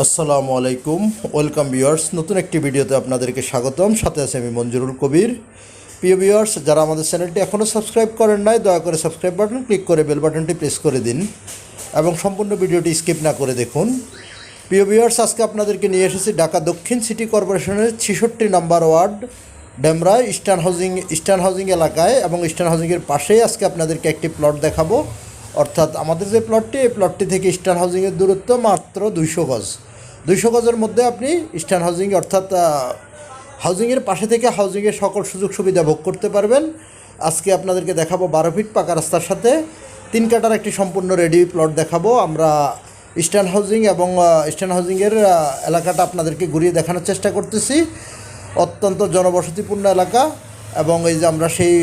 আসসালামু আলাইকুম, welcome viewers. নতুন একটি ভিডিওতে আপনাদেরকে স্বাগতম। সাথে আছে আমি মঞ্জুরুল কবির। প্রিয় ভিউয়ার্স, যারা আমাদের চ্যানেলটি এখনও সাবস্ক্রাইব করেন নাই, দয়া করে সাবস্ক্রাইব বাটন ক্লিক করে বেল বাটনটি প্রেস করে দিন এবং সম্পূর্ণ ভিডিওটি স্কিপ না করে দেখুন। প্রিয় ভিউয়ার্স, আজকে আপনাদেরকে নিয়ে এসেছি ঢাকা দক্ষিণ সিটি কর্পোরেশনের ছিষট্টি number ward Demra eastern housing eastern housing এলাকায় এবং ইস্টার্ন হাউজিংয়ের পাশেই আজকে আপনাদেরকে একটি প্লট দেখাবো। অর্থাৎ আমাদের যে প্লটটি এই প্লটটি থেকে ইস্টার্ন হাউজিংয়ের দূরত্ব মাত্র দুইশো গজ। দুইশো গজের মধ্যে আপনি ইস্টার্ন হাউজিং অর্থাৎ হাউজিংয়ের পাশে থেকে হাউজিংয়ের সকল সুযোগ সুবিধা ভোগ করতে পারবেন। আজকে আপনাদেরকে দেখাবো বারো ফিট পাকা রাস্তার সাথে। তিন কাটার একটি সম্পূর্ণ রেডি প্লট দেখাবো। আমরা ইস্টার্ন হাউজিং এবং ইস্টার্ন হাউজিংয়ের এলাকাটা আপনাদেরকে ঘুরিয়ে দেখানোর চেষ্টা করতেছি। অত্যন্ত জনবসতিপূর্ণ এলাকা এবং এই যে আমরা সেই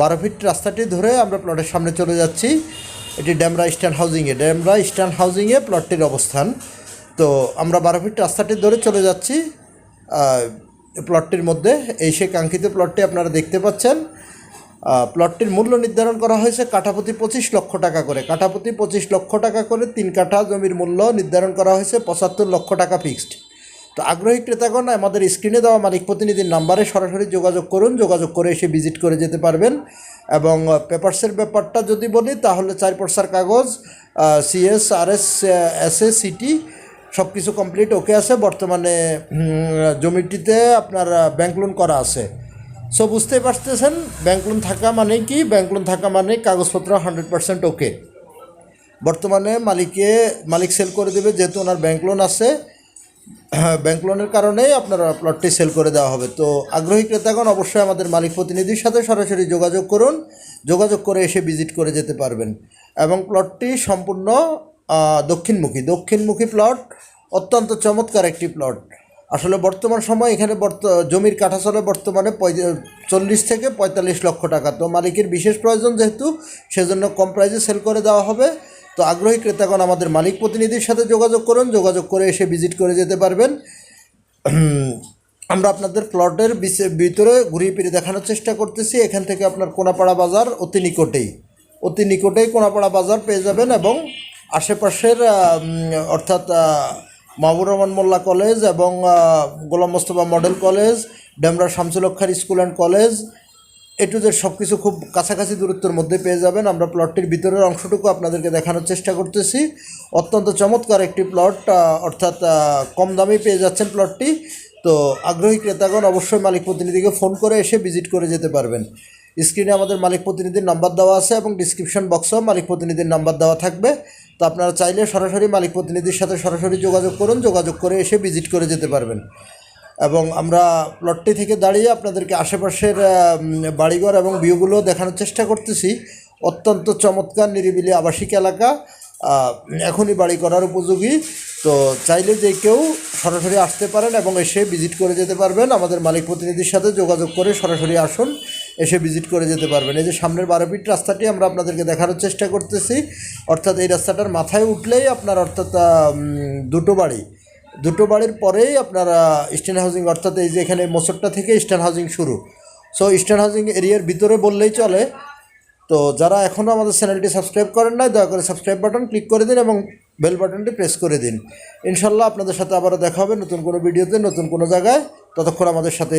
বারো ফিট রাস্তাটি ধরে আমরা প্লটের সামনে চলে যাচ্ছি। এটি ড্যামরা ইস্টার্ন হাউজিংয়ে। ড্যামরা ইস্টার্ন হাউজিংয়ে প্লটটির অবস্থান। তো আমরা বারো ফিট রাস্তাটি ধরে চলে যাচ্ছি প্লটটির মধ্যে। এই সেই কাঙ্ক্ষিত প্লটটি আপনারা দেখতে পাচ্ছেন। প্লটটির মূল্য নির্ধারণ করা হয়েছে কাঠাপতি পঁচিশ লক্ষ টাকা করে। কাঠাপতি পঁচিশ লক্ষ টাকা করে তিন কাঠা জমির মূল্য নির্ধারণ করা হয়েছে পঁচাত্তর লক্ষ টাকা ফিক্সড। তো আগ্রহী ক্রেতাগণ, আমাদের স্ক্রিনে দেওয়া মালিক প্রতিনিধির নাম্বারে সরাসরি যোগাযোগ করুন, যোগাযোগ করে এসে ভিজিট করে যেতে পারবেন। এবং পেপারসের ব্যাপারটা যদি বলি, তাহলে চার পর্সার কাগজ CS R S S A city সব কিছু কমপ্লিট ওকে আছে। বর্তমানে জমিটিতে আপনার ব্যাংক লোন করা আছে। সো বুঝতেই পারতেছেন ব্যাংক লোন থাকা মানে কি? ব্যাংক লোন থাকা মানে কাগজপত্র হান্ড্রেড পার্সেন্ট ওকে বর্তমানে মালিকে, মালিক সেল করে দেবে, যেহেতু ওনার ব্যাংক লোন আছে। ব্যাংক লোনের কারণেই আপনার প্লটটি সেল করে দেওয়া হবে। তো আগ্রহী ক্রেতাগণ অবশ্যই আমাদের মালিক প্রতিনিধির সাথে সরাসরি যোগাযোগ করুন, যোগাযোগ করে এসে ভিজিট করে যেতে পারবেন। এবং প্লটটি সম্পূর্ণ দক্ষিণমুখী। দক্ষিণমুখী প্লট অত্যন্ত চমৎকার একটি প্লট আসলে বর্তমান সময় এখানে বর্ত, জমির কাঠা চলে বর্তমানে চল্লিশ থেকে পঁয়তাল্লিশ লক্ষ টাকা। তো মালিকের বিশেষ প্রয়োজন যেহেতু, সেজন্য কম প্রাইসে সেল করে দেওয়া হবে। তো আগ্রহী ক্রেতাগণ আমাদের মালিক প্রতিনিধির সাথে যোগাযোগ করুন, যোগাযোগ করে এসে ভিজিট করে যেতে পারবেন। আমরা আপনাদের প্লটের ভিতরে ঘুরিয়ে ফিরে দেখানোর চেষ্টা করতেছি। এখান থেকে আপনার কোনাপাড়া বাজার অতি নিকটেই। অতি নিকটেই কোনাপাড়া বাজার পেয়ে যাবেন এবং আশেপাশের অর্থাৎ মাহবুর রহমান মোল্লা কলেজ এবং Golam Mostafa model college, Demra শামসুলক্ষার school and college A to Z সব কিছু খুব কাছাকাছি দূরত্বের মধ্যে পেয়ে যাবেন। আমরা প্লটটির ভিতরের অংশটুকু আপনাদেরকে দেখানোর চেষ্টা করতেছি। অত্যন্ত চমৎকার একটি প্লট অর্থাৎ কম দামে পেয়ে যাচ্ছেন প্লটটি তো আগ্রহী ক্রেতাগণ অবশ্যই মালিক প্রতিনিধিকে ফোন করে এসে ভিজিট করে যেতে পারবেন। স্ক্রিনে আমাদের মালিক প্রতিনিধির নাম্বার দেওয়া আছে এবং ডিসক্রিপশন বক্সেও মালিক প্রতিনিধির নাম্বার দেওয়া থাকবে। তো আপনারা চাইলে সরাসরি মালিক প্রতিনিধির সাথে সরাসরি যোগাযোগ করুন, যোগাযোগ করে এসে ভিজিট করে যেতে পারবেন। এবং আমরা প্লটটি থেকে দাঁড়িয়ে আপনাদেরকে আশেপাশের বাড়িঘর এবং ভিউগুলো দেখানোর চেষ্টা করতেছি। অত্যন্ত চমৎকার, নিরিবিলি আবাসিক এলাকা। এখনই বাড়ি করার উপযোগী। তো চাইলে যে কেউ সরাসরি আসতে পারেন এবং এসে ভিজিট করে যেতে পারবেন। আমাদের মালিক প্রতিনিধির সাথে যোগাযোগ করে সরাসরি আসুন, এসে ভিজিট করে যেতে পারবেন। এই যে সামনের বারো ফিট রাস্তাটি আমরা আপনাদেরকে দেখানোর চেষ্টা করতেছি। অর্থাৎ এই রাস্তাটার মাথায় উঠলেই আপনার অর্থাৎ দুটো বাড়ি। দুটো বাড়ির পরেই আপনারা স্ট্যান্ড হাউজিং অর্থাৎ এই যে এখানে মোসরটা থেকে স্ট্যান্ড হাউজিং শুরু। সো স্ট্যান্ড হাউজিং এরিয়ার ভিতরে বললেই চলে। তো যারা এখনও আমাদের চ্যানেলটি সাবস্ক্রাইব করেন নাই, দয়া করে সাবস্ক্রাইব বাটন ক্লিক করে দিন এবং বেল বাটনটি প্রেস করে দিন। ইনশাল্লাহ আপনাদের সাথে আবারও দেখা হবে নতুন কোনো ভিডিওতে, নতুন কোনো জায়গায়। ততক্ষণ আমাদের সাথে